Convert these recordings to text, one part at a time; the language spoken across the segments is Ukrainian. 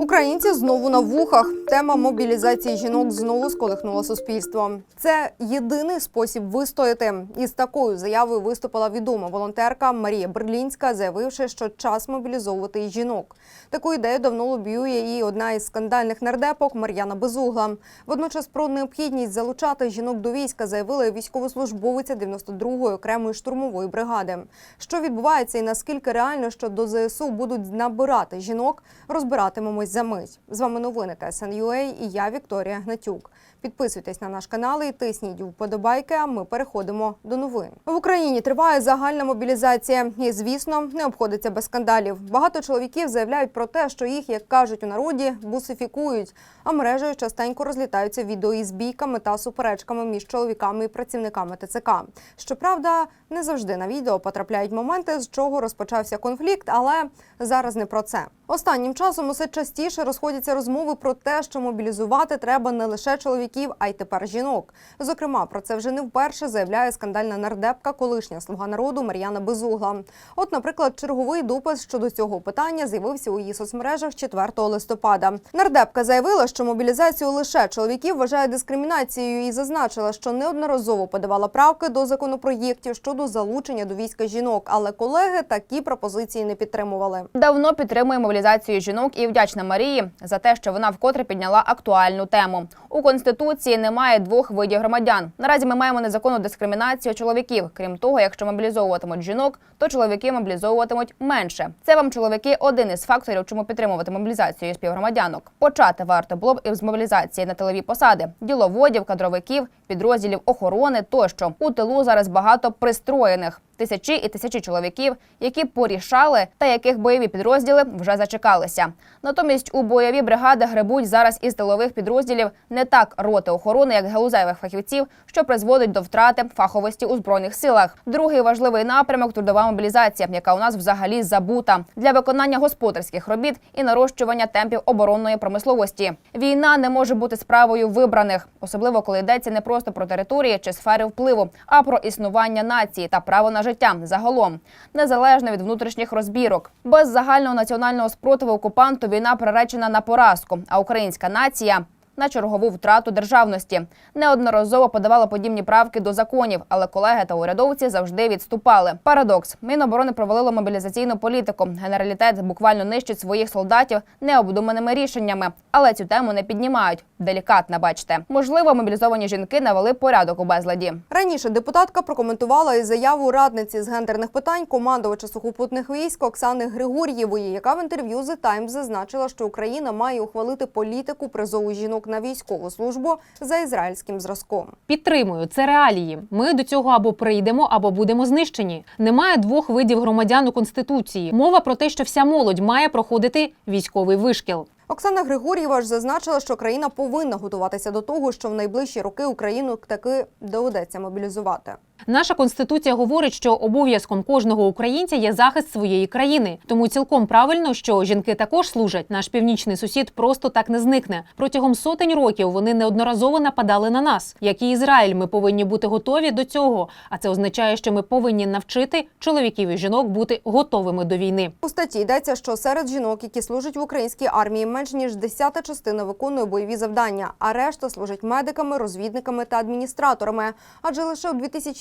Українці знову на вухах. Тема мобілізації жінок знову сколихнула суспільство. Це єдиний спосіб вистояти. Із такою заявою виступила відома волонтерка Марія Берлінська, заявивши, що час мобілізовувати жінок. Таку ідею давно лобіює і одна із скандальних нардепок Мар'яна Безугла. Водночас про необхідність залучати жінок до війська заявила військовослужбовиця 92-ї окремої штурмової бригади. Що відбувається і наскільки реально, що до ЗСУ будуть набирати жінок, розбиратимемось за мить. З вами новини ТСНЮА і я Вікторія Гнатюк. Підписуйтесь на наш канал і тисніть вподобайки. А ми переходимо до новин. В Україні триває загальна мобілізація, і звісно, не обходиться без скандалів. Багато чоловіків заявляють про те, що їх, як кажуть у народі, бусифікують. А мережею частенько розлітаються відео із бійками та суперечками між чоловіками і працівниками ТЦК. Щоправда, не завжди на відео потрапляють моменти, з чого розпочався конфлікт, але зараз не про це. Останнім часом усе частіше розходяться розмови про те, що мобілізувати треба не лише чоловіків, а й тепер жінок. Зокрема, про це вже не вперше заявляє скандальна нардепка, колишня слуга народу Мар'яна Безугла. От, наприклад, черговий допис щодо цього питання з'явився у її соцмережах 4 листопада. Нардепка заявила, що мобілізацію лише чоловіків вважає дискримінацією і зазначила, що неодноразово подавала правки до законопроєктів щодо залучення до війська жінок, але колеги такі пропозиції не підтримували. Давно підтримує мобілізацію жінок і вдячна Марії за те, що вона вкотре підняла актуальну тему. У конституції немає двох видів громадян. Наразі ми маємо незаконну дискримінацію чоловіків. Крім того, якщо мобілізовуватимуть жінок, то чоловіки мобілізовуватимуть менше. Це вам чоловіки один із факторів, чому підтримувати мобілізацію співгромадянок. Почати варто було б із мобілізації на тилові посади діловодів, кадровиків, підрозділів охорони тощо. У тилу зараз багато пристроєних. Тисячі і тисячі чоловіків, які порішали та яких бойові підрозділи вже зачекалися. Натомість у бойові бригади гребуть зараз із тилових підрозділів не так роти охорони, як галузевих фахівців, що призводить до втрати фаховості у збройних силах. Другий важливий напрямок трудова мобілізація, яка у нас взагалі забута для виконання господарських робіт і нарощування темпів оборонної промисловості. Війна не може бути справою вибраних, особливо коли йдеться не просто про території чи сфери впливу, а про існування нації та право на життя загалом, незалежно від внутрішніх розбірок. Без загального національного спротиву окупанту війна приречена на поразку, а українська нація. На чергову втрату державності неодноразово подавала подібні правки до законів, але колеги та урядовці завжди відступали. Парадокс: Міноборони провалило мобілізаційну політику. Генералітет буквально нищить своїх солдатів необдуманими рішеннями, але цю тему не піднімають. Делікатна, бачите. Можливо, мобілізовані жінки навели порядок у безладі. Раніше депутатка прокоментувала і заяву радниці з гендерних питань командувача сухопутних військ Оксани Григор'євої, яка в інтерв'ю The Times зазначила, що Україна має ухвалити політику призову жінок на військову службу за ізраїльським зразком. Підтримую, це реалії. Ми до цього або прийдемо, або будемо знищені. Немає двох видів громадян у конституції. Мова про те, що вся молодь має проходити військовий вишкіл. Оксана Григор'єва ж зазначила, що країна повинна готуватися до того, що в найближчі роки Україну таки доведеться мобілізувати. Наша конституція говорить, що обов'язком кожного українця є захист своєї країни. Тому цілком правильно, що жінки також служать. Наш північний сусід просто так не зникне. Протягом сотень років вони неодноразово нападали на нас. Як і Ізраїль, ми повинні бути готові до цього. А це означає, що ми повинні навчити чоловіків і жінок бути готовими до війни. У статті йдеться, що серед жінок, які служать в українській армії, менш ніж десята частина виконує бойові завдання, а решта служать медиками, розвідниками та адміністраторами. Адже лише у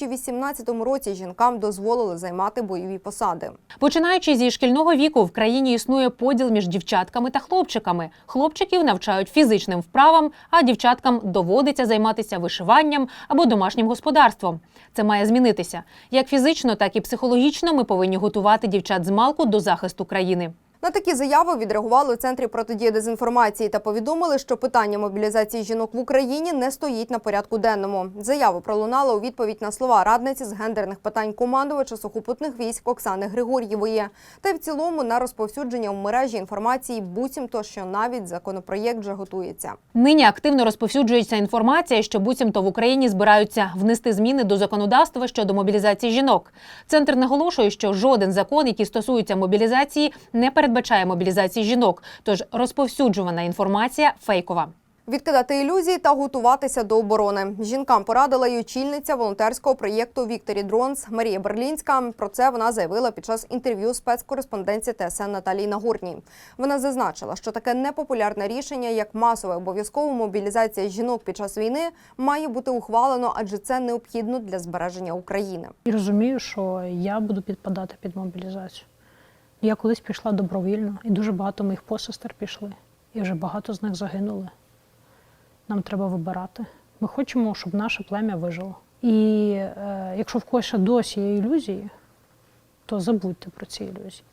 2018 році жінкам дозволили займати бойові посади. Починаючи зі шкільного віку, в країні існує поділ між дівчатками та хлопчиками. Хлопчиків навчають фізичним вправам, а дівчаткам доводиться займатися вишиванням або домашнім господарством. Це має змінитися. Як фізично, так і психологічно ми повинні готувати дівчат з малку до захисту країни. На такі заяви відреагували у центрі протидії дезінформації та повідомили, що питання мобілізації жінок в Україні не стоїть на порядку денному. Заява пролунала у відповідь на слова радниці з гендерних питань командувача сухопутних військ Оксани Григор'євої. Та й в цілому на розповсюдження в мережі інформації буцімто, що навіть законопроєкт вже готується. Нині активно розповсюджується інформація, що буцімто в Україні збираються внести зміни до законодавства щодо мобілізації жінок. Центр наголошує, що жоден закон, який стосується мобілізації, не передбачає мобілізації жінок. Тож розповсюджувана інформація фейкова. Відкидати ілюзії та готуватися до оборони. Жінкам порадила й очільниця волонтерського проєкту Вікторі Дронс Марія Берлінська. Про це вона заявила під час інтерв'ю спецкореспонденці ТСН Наталії Нагорній. Вона зазначила, що таке непопулярне рішення, як масова обов'язкова мобілізація жінок під час війни, має бути ухвалено, адже це необхідно для збереження України. І розумію, що я буду підпадати під мобілізацію. Я колись пішла добровільно, і дуже багато моїх посестер пішли, і вже багато з них загинули. Нам треба вибирати. Ми хочемо, щоб наше плем'я вижило. І е, якщо в когось досі є ілюзії, то забудьте про ці ілюзії.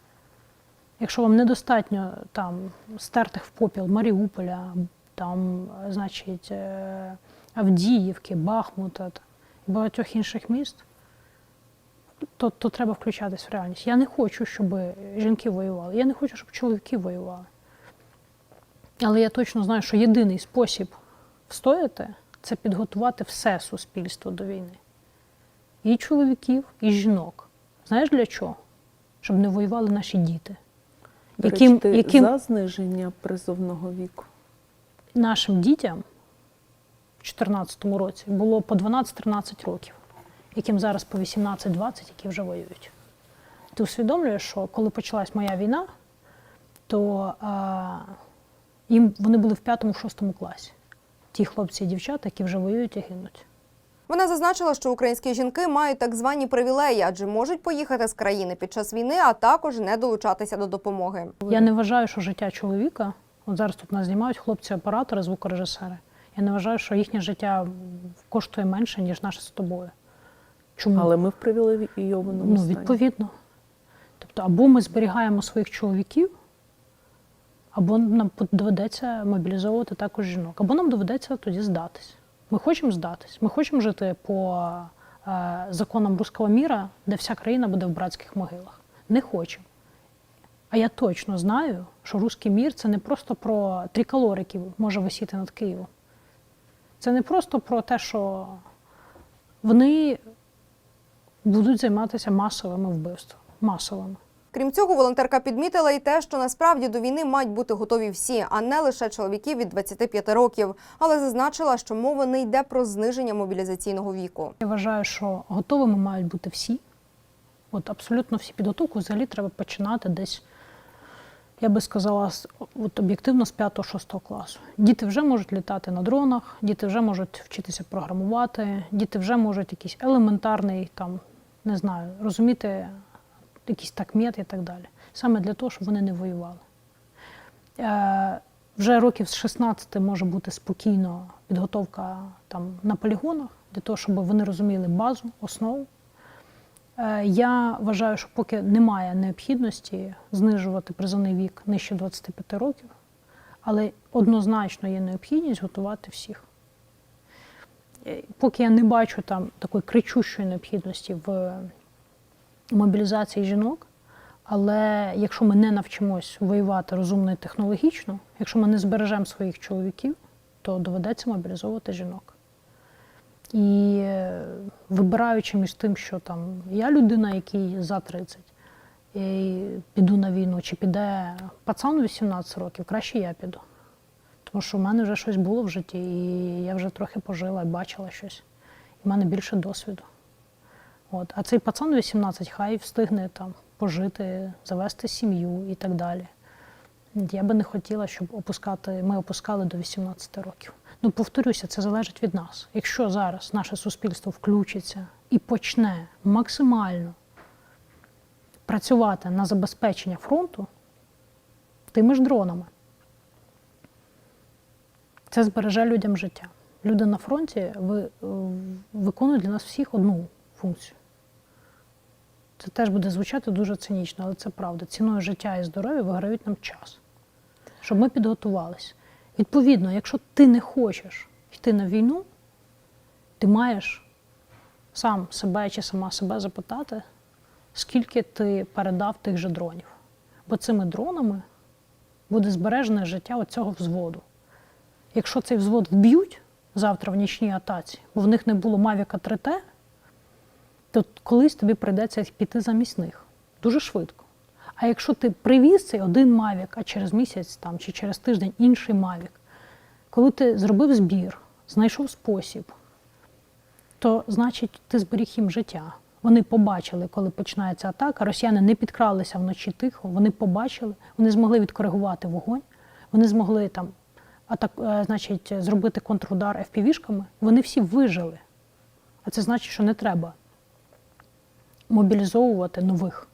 Якщо вам недостатньо там стертих в попіл Маріуполя, там, значить, е, Авдіївки, Бахмута та і багатьох інших міст, то, то треба включатись в реальність. Я не хочу, щоб жінки воювали. Я не хочу, щоб чоловіки воювали. Але я точно знаю, що єдиний спосіб встояти це підготувати все суспільство до війни. І чоловіків, і жінок. Знаєш для чого? Щоб не воювали наші діти. До Яким- речі, ти яким- за зниження призовного віку? Нашим дітям в 2014 році було по 12-13 років, яким зараз по 18-20, які вже воюють. Ти усвідомлюєш, що коли почалась моя війна, то а, їм вони були в 5-6 класі. Ті хлопці і дівчата, які вже воюють і гинуть. Вона зазначила, що українські жінки мають так звані привілеї, адже можуть поїхати з країни під час війни, а також не долучатися до допомоги. Я не вважаю, що життя чоловіка, от зараз тут нас знімають хлопці-оператори, звукорежисери. Я не вважаю, що їхнє життя коштує менше, ніж наше з тобою. Чому? Але ми в привілейованому Ну, стані. відповідно. Тобто, або ми зберігаємо своїх чоловіків, або нам доведеться мобілізовувати також жінок, або нам доведеться тоді здатись. Ми хочемо здатись. Ми хочемо жити по е, законам руського міра, де вся країна буде в братських могилах. Не хочемо. А я точно знаю, що руський мір це не просто про триколор, який може висіти над Києвом. Це не просто про те, що вони будуть займатися масовими вбивствами. Масовими. Крім цього, волонтерка підмітила і те, що насправді до війни мають бути готові всі, а не лише чоловіки від 25 років. Але зазначила, що мова не йде про зниження мобілізаційного віку. Я вважаю, що готовими мають бути всі. От абсолютно всі підготовку взагалі треба починати десь, я би сказала, от об'єктивно з 5-6 класу. Діти вже можуть літати на дронах, діти вже можуть вчитися програмувати, діти вже можуть якийсь елементарний, там, не знаю, розуміти якийсь такмет і так далі. Саме для того, щоб вони не воювали. Е, вже років з 16 може бути спокійно підготовка там, на полігонах, для того, щоб вони розуміли базу, основу. Е, Я вважаю, що поки немає необхідності знижувати призовний вік нижче 25 років, але однозначно є необхідність готувати всіх. Е, Поки я не бачу там такої кричущої необхідності в мобілізації жінок, але якщо ми не навчимось воювати розумно і технологічно, якщо ми не збережемо своїх чоловіків, то доведеться мобілізовувати жінок. І е, вибираючи між тим, що там я людина, який за 30, і піду на війну, чи піде пацан 18 років, краще я піду. Тому що в мене вже щось було в житті, і я вже трохи пожила і бачила щось. І в мене більше досвіду. От. А цей пацан 18 хай встигне там пожити, завести сім'ю і так далі. Я би не хотіла, щоб опускати, ми опускали до 18 років. Ну, повторюся, це залежить від нас. Якщо зараз наше суспільство включиться і почне максимально працювати на забезпечення фронту тими ж дронами, це збереже людям життя. Люди на фронті ви, е, виконують для нас всіх одну функцію. Це теж буде звучати дуже цинічно, але це правда. Ціною життя і здоров'я виграють нам час, щоб ми підготувалися. Відповідно, якщо ти не хочеш йти на війну, ти маєш сам себе чи сама себе запитати, скільки ти передав тих же дронів. Бо цими дронами буде збережене життя оцього взводу. Якщо цей взвод вб'ють завтра в нічній атаці, бо в них не було Мавіка 3Т, то колись тобі прийдеться піти замість них дуже швидко. А якщо ти привіз цей один Мавік, а через місяць там, чи через тиждень інший Мавік, Коли ти зробив збір, знайшов спосіб, то значить ти зберіг їм життя. Вони побачили, коли починається атака. Росіяни не підкралися вночі тихо. Вони побачили, вони змогли відкоригувати вогонь, вони змогли там атак, е, значить, зробити контрудар FPV-шками. Вони всі вижили. А це значить, що не треба мобілізовувати нових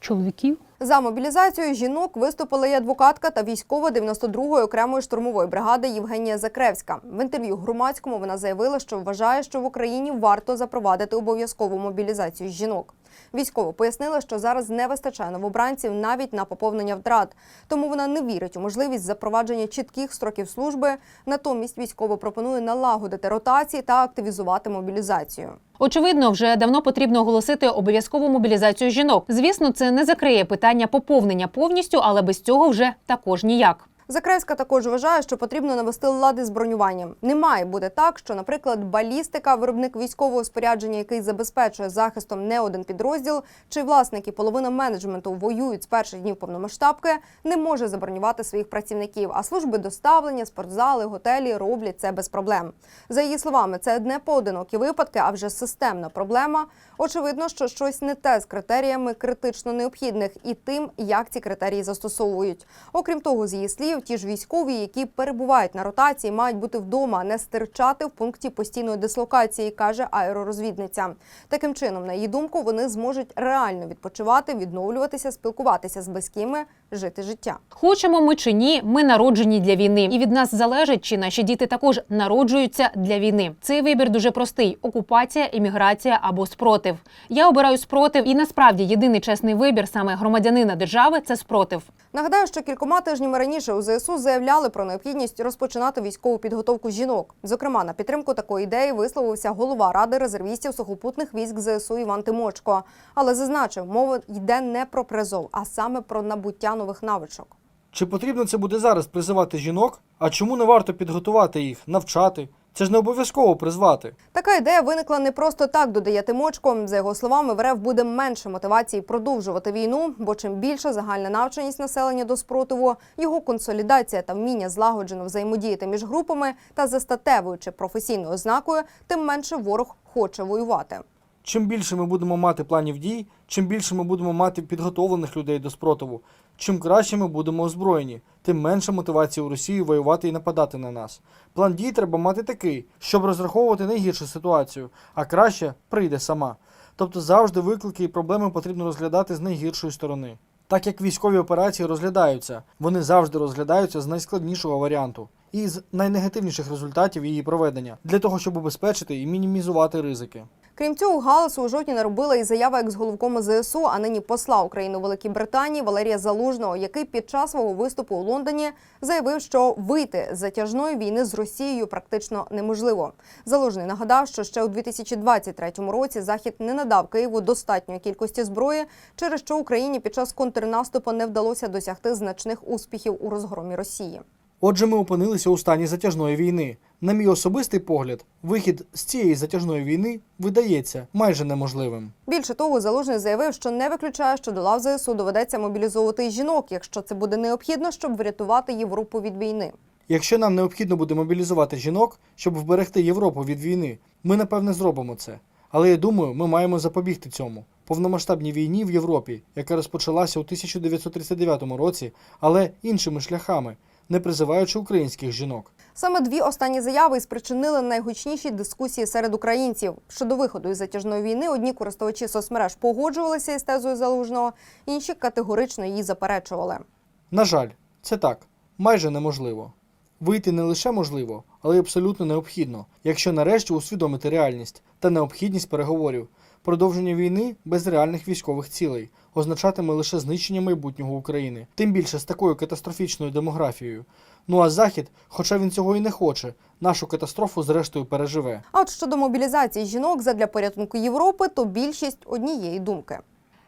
чоловіків, За мобілізацію жінок виступила і адвокатка та військова 92-ї окремої штурмової бригади Євгенія Закревська. В інтерв'ю громадському вона заявила, що вважає, що в Україні варто запровадити обов'язкову мобілізацію жінок. Військово пояснила, що зараз не вистачає новобранців навіть на поповнення втрат, тому вона не вірить у можливість запровадження чітких строків служби. Натомість військово пропонує налагодити ротації та активізувати мобілізацію. Очевидно, вже давно потрібно оголосити обов'язкову мобілізацію жінок. Звісно, це не закриє питання поповнення повністю, але без цього вже також ніяк. Закревська також вважає, що потрібно навести лади з бронюванням. Не має бути так, що, наприклад, балістика, виробник військового спорядження, який забезпечує захистом не один підрозділ, чи власники половина менеджменту воюють з перших днів повномасштабки, не може забронювати своїх працівників. А служби доставлення, спортзали, готелі роблять це без проблем. За її словами, це не поодинокі випадки, а вже системна проблема. Очевидно, що щось не те з критеріями критично необхідних і тим, як ці критерії застосовують. Окрім того, з її слів, ті ж військові, які перебувають на ротації, мають бути вдома, а не стирчати в пункті постійної дислокації, каже аеророзвідниця. Таким чином, на її думку, вони зможуть реально відпочивати, відновлюватися, спілкуватися з близькими, жити життя. Хочемо ми чи ні, ми народжені для війни, і від нас залежить, чи наші діти також народжуються для війни. Цей вибір дуже простий: окупація, імміграція або спротив. Я обираю спротив, і насправді єдиний чесний вибір саме громадянина держави це спротив. Нагадаю, що кількома тижнями раніше у ЗСУ заявляли про необхідність розпочинати військову підготовку жінок. Зокрема, на підтримку такої ідеї висловився голова ради резервістів сухопутних військ ЗСУ Іван Тимочко. Але зазначив, мова йде не про призов, а саме про набуття нових навичок. Чи потрібно це буде зараз призивати жінок? А чому не варто підготувати їх, навчати? Це ж не обов'язково призвати. Така ідея виникла не просто так, додає Тимочко. За його словами, в РФ буде менше мотивації продовжувати війну, бо чим більша загальна навченість населення до спротиву, його консолідація та вміння злагоджено взаємодіяти між групами та за статевою чи професійною ознакою, тим менше ворог хоче воювати. Чим більше ми будемо мати планів дій, чим більше ми будемо мати підготовлених людей до спротиву, чим краще ми будемо озброєні, тим менше мотивації у Росії воювати і нападати на нас. План дій треба мати такий, щоб розраховувати найгіршу ситуацію, а краще прийде сама. Тобто завжди виклики і проблеми потрібно розглядати з найгіршої сторони. Так як військові операції розглядаються, вони завжди розглядаються з найскладнішого варіанту і з найнегативніших результатів її проведення для того, щоб убезпечити і мінімізувати ризики. Крім цього, галасу у жовтні наробила і заява екс-головкому ЗСУ, а нині посла України у Великій Британії Валерія Залужного, який під час свого виступу у Лондоні заявив, що вийти з затяжної війни з Росією практично неможливо. Залужний нагадав, що ще у 2023 році Захід не надав Києву достатньої кількості зброї, через що Україні під час контрнаступу не вдалося досягти значних успіхів у розгромі Росії. Отже, ми опинилися у стані затяжної війни. На мій особистий погляд, вихід з цієї затяжної війни видається майже неможливим. Більше того, залужний заявив, що не виключає, що до лав ЗСУ доведеться мобілізовувати й жінок, якщо це буде необхідно, щоб врятувати Європу від війни. Якщо нам необхідно буде мобілізувати жінок, щоб вберегти Європу від війни, ми напевне зробимо це. Але я думаю, ми маємо запобігти цьому повномасштабній війні в Європі, яка розпочалася у 1939 році, але іншими шляхами, не призиваючи українських жінок. Саме дві останні заяви і спричинили найгучніші дискусії серед українців. Щодо виходу із затяжної війни, одні користувачі соцмереж погоджувалися із тезою залужного, інші категорично її заперечували. На жаль, це так, майже неможливо. Вийти не лише можливо, але й абсолютно необхідно, якщо нарешті усвідомити реальність та необхідність переговорів. Продовження війни без реальних військових цілей означатиме лише знищення майбутнього України, тим більше з такою катастрофічною демографією. Ну а Захід, хоча він цього і не хоче, нашу катастрофу зрештою переживе. А от щодо мобілізації жінок задля порятунку Європи, то більшість однієї думки.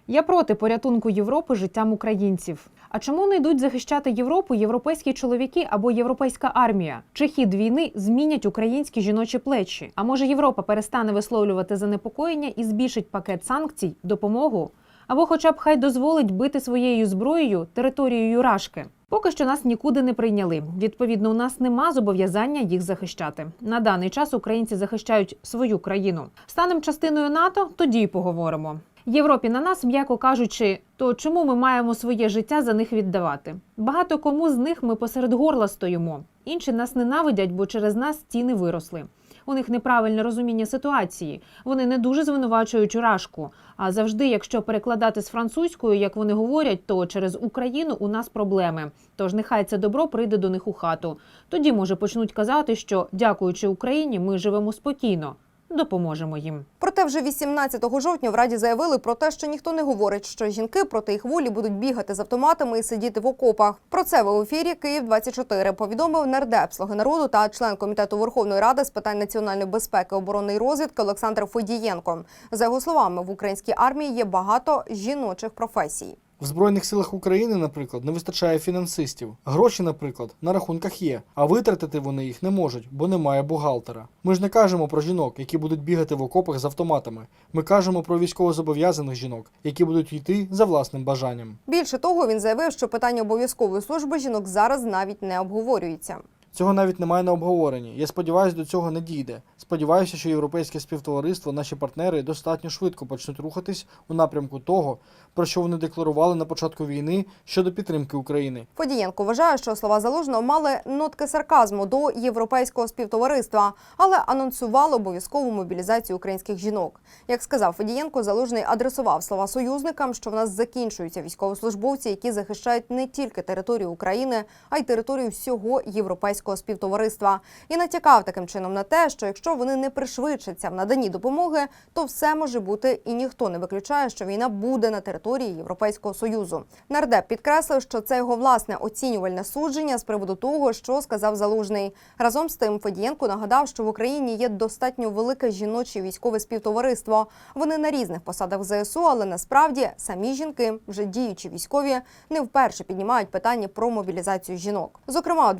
Я проти порятунку Європи життям українців. А чому не йдуть захищати Європу європейські чоловіки або європейська армія? Чи хід війни змінять українські жіночі плечі? А може Європа перестане висловлювати занепокоєння і збільшить пакет санкцій, допомогу? Або, хоча б хай дозволить бити своєю зброєю територією Рашки? Поки що нас нікуди не прийняли. Відповідно, у нас нема зобов'язання їх захищати. На даний час українці захищають свою країну. Станемо частиною НАТО, тоді й поговоримо. Європі на нас, м'яко кажучи, то чому ми маємо своє життя за них віддавати? Багато кому з них ми посеред горла стоїмо. Інші нас ненавидять, бо через нас стіни виросли. У них неправильне розуміння ситуації. Вони не дуже звинувачують урашку. А завжди, якщо перекладати з французькою, як вони говорять, то через Україну у нас проблеми. Тож нехай це добро прийде до них у хату. Тоді, може, почнуть казати, що дякуючи Україні, ми живемо спокійно. Допоможемо їм. Проте вже 18 жовтня в раді заявили про те, що ніхто не говорить, що жінки проти їх волі будуть бігати з автоматами і сидіти в окопах. Про це в ефірі Київ 24 повідомив нардеп «Слуги народу та член комітету Верховної Ради з питань національної безпеки, оборони і розвідки Олександр Федієнко. За його словами, в українській армії є багато жіночих професій. В Збройних силах України, наприклад, не вистачає фінансистів. Гроші, наприклад, на рахунках є, а витратити вони їх не можуть, бо немає бухгалтера. Ми ж не кажемо про жінок, які будуть бігати в окопах з автоматами. Ми кажемо про військовозобов'язаних жінок, які будуть йти за власним бажанням. Більше того, він заявив, що питання обов'язкової служби жінок зараз навіть не обговорюється. Цього навіть немає на обговоренні. Я сподіваюся, до цього не дійде. Сподіваюся, що європейське співтовариство, наші партнери достатньо швидко почнуть рухатись у напрямку того, про що вони декларували на початку війни щодо підтримки України. Фодієнко вважає, що слова залужного мали нотки сарказму до європейського співтовариства, але анонсували обов'язкову мобілізацію українських жінок. Як сказав Фодієнко, залужний адресував слова союзникам, що в нас закінчуються військовослужбовці, які захищають не тільки територію України, а й територію всього європейського співтовариства, і натякав таким чином на те, що якщо вони не пришвидшаться в наданні допомоги, то все може бути, і ніхто не виключає, що війна буде на території Європейського союзу. Нардеп підкреслив, що це його власне оцінювальне судження з приводу того, що сказав залужний. Разом з тим Федієнко нагадав, що в Україні є достатньо велике жіноче військове співтовариство. Вони на різних посадах ЗСУ, але насправді самі жінки, вже діючі військові, не вперше піднімають питання про мобілізацію жінок. Зокрема, у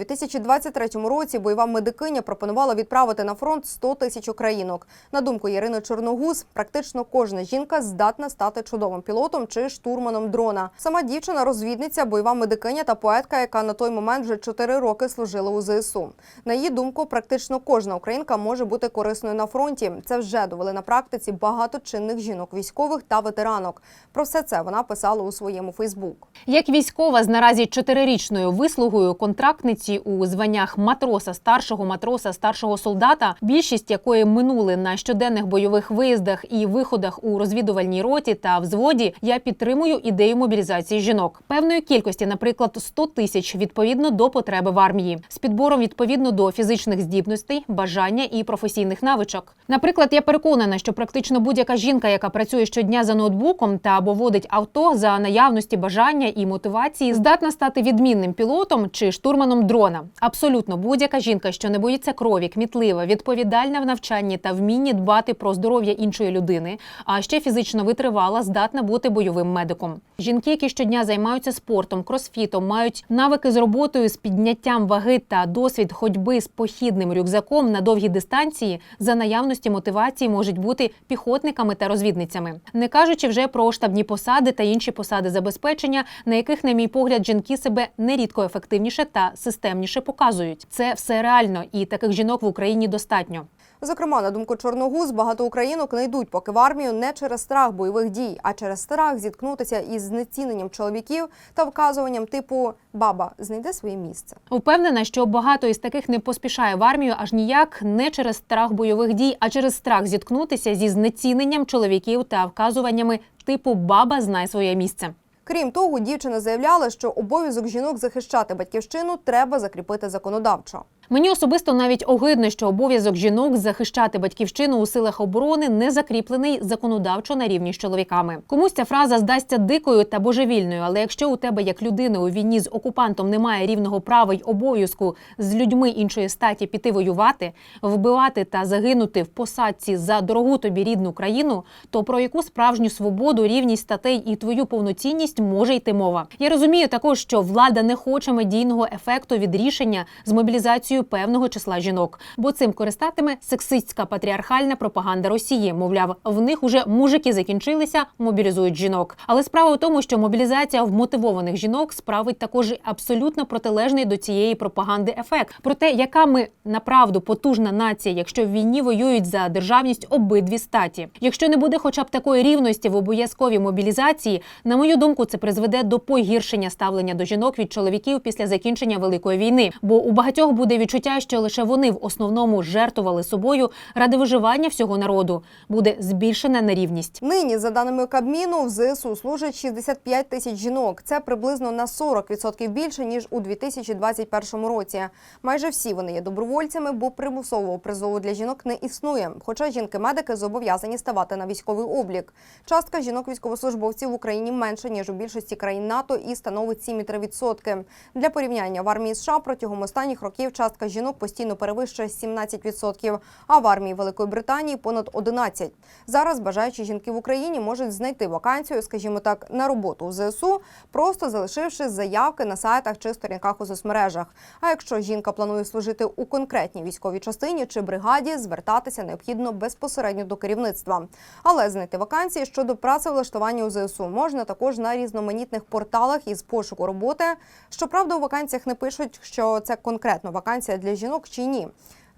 2023 році бойова медикиня пропонувала відправити на фронт 100 тисяч українок. На думку Ірини Чорногуз, практично кожна жінка здатна стати чудовим пілотом чи штурманом дрона. Сама дівчина розвідниця, бойова медикиня та поетка, яка на той момент вже 4 роки служила у ЗСУ. На її думку, практично кожна українка може бути корисною на фронті. Це вже довели на практиці багато чинних жінок, військових та ветеранок. Про все це вона писала у своєму Фейсбук. Як військова з наразі чотирирічною вислугою контрактниці у званнях матроса, старшого матроса, старшого солдата, більшість якої минули на щоденних бойових виїздах і виходах у розвідувальній роті та взводі, я підтримую ідею мобілізації жінок певної кількості, наприклад, 100 тисяч відповідно до потреби в армії, з підбором відповідно до фізичних здібностей, бажання і професійних навичок. Наприклад, я переконана, що практично будь-яка жінка, яка працює щодня за ноутбуком та або водить авто за наявності бажання і мотивації, здатна стати відмінним пілотом чи штурманом дрона. Абсолютно будь-яка жінка, що не боїться крові, кмітлива, відповідальна в навчанні та вмінні дбати про здоров'я іншої людини, а ще фізично витривала, здатна бути бойовим медиком. Жінки, які щодня займаються спортом, кросфітом, мають навики з роботою з підняттям ваги та досвід ходьби з похідним рюкзаком на довгі дистанції, за наявності мотивації можуть бути піхотниками та розвідницями, не кажучи вже про штабні посади та інші посади забезпечення, на яких, на мій погляд, жінки себе нерідко ефективніше та системніше показують. Це все реально, і таких жінок в Україні достатньо. Зокрема, на думку Чорногуз, багато українок не йдуть поки в армію не через страх бойових дій, а через страх зіткнутися із знеціненням чоловіків та вказуванням типу баба знайде своє місце. Впевнена, що багато із таких не поспішає в армію аж ніяк не через страх бойових дій, а через страх зіткнутися зі знеціненням чоловіків та вказуваннями типу баба знай своє місце. Крім того, дівчина заявляла, що обов'язок жінок захищати батьківщину треба закріпити законодавчо. Мені особисто навіть огидно, що обов'язок жінок захищати батьківщину у силах оборони не закріплений законодавчо на рівні з чоловіками. Комусь ця фраза здасться дикою та божевільною, але якщо у тебе як людини у війні з окупантом немає рівного права й обов'язку з людьми іншої статі піти воювати, вбивати та загинути в посадці за дорогу тобі рідну країну, то про яку справжню свободу, рівність статей і твою повноцінність може йти мова. Я розумію також, що влада не хоче медійного ефекту від рішення з мобілізацією мобілізацією певного числа жінок, бо цим користатиме сексистська патріархальна пропаганда Росії. Мовляв, в них уже мужики закінчилися, мобілізують жінок. Але справа в тому, що мобілізація вмотивованих жінок справить також абсолютно протилежний до цієї пропаганди ефект. Про те, яка ми направду потужна нація, якщо в війні воюють за державність обидві статі. Якщо не буде хоча б такої рівності в обов'язковій мобілізації, на мою думку, це призведе до погіршення ставлення до жінок від чоловіків після закінчення великої війни. Бо у багатьох буде відчуття, що лише вони в основному жертвували собою ради виживання всього народу. Буде збільшена нерівність. Нині, за даними Кабміну, в ЗСУ служать 65 тисяч жінок. Це приблизно на 40% більше ніж у 2021 році. Майже всі вони є добровольцями, бо примусового призову для жінок не існує. Хоча жінки-медики зобов'язані ставати на військовий облік. Частка жінок військовослужбовців в Україні менша ніж у більшості країн НАТО і становить 7,3%. Для порівняння в армії США протягом останніх років частка жінок постійно перевищує 17%, а в армії Великої Британії понад 11%. Зараз бажаючі жінки в Україні можуть знайти вакансію, скажімо так, на роботу у ЗСУ, просто залишивши заявки на сайтах чи сторінках у соцмережах. А якщо жінка планує служити у конкретній військовій частині чи бригаді, звертатися необхідно безпосередньо до керівництва. Але знайти вакансії щодо працевлаштування у ЗСУ можна також на різноманітних порталах із пошуку роботи. Щоправда, у вакансіях не пишуть, що це конкретно вакансія для жінок чи ні.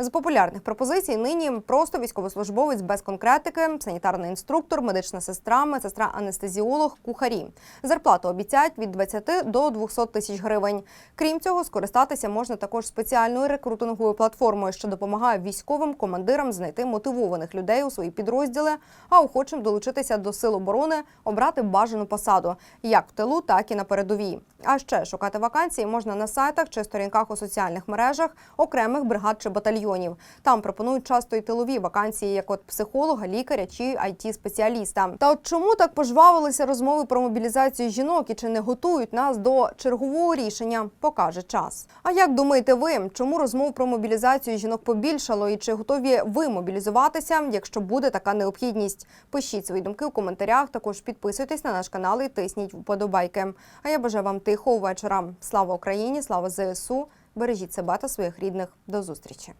З популярних пропозицій нині просто військовослужбовець без конкретики, санітарний інструктор, медична сестра, медсестра анестезіолог, кухарі. Зарплату обіцяють від 20 до 200 тисяч гривень. Крім цього, скористатися можна також спеціальною рекрутинговою платформою, що допомагає військовим командирам знайти мотивованих людей у свої підрозділи, а охочим долучитися до сил оборони, обрати бажану посаду як в тилу, так і на передовій. А ще шукати вакансії можна на сайтах чи сторінках у соціальних мережах окремих бригад чи батальйонів. Там пропонують часто і тилові вакансії, як от психолога, лікаря чи it спеціаліста. Та от чому так пожвавилися розмови про мобілізацію жінок і чи не готують нас до чергового рішення, покаже час. А як думаєте ви, чому розмов про мобілізацію жінок побільшало і чи готові ви мобілізуватися, якщо буде така необхідність? Пишіть свої думки у коментарях. Також підписуйтесь на наш канал і тисніть вподобайки. А я бажаю вам тихого вечора. Слава Україні! Слава ЗСУ! Бережіть себе та своїх рідних. До зустрічі!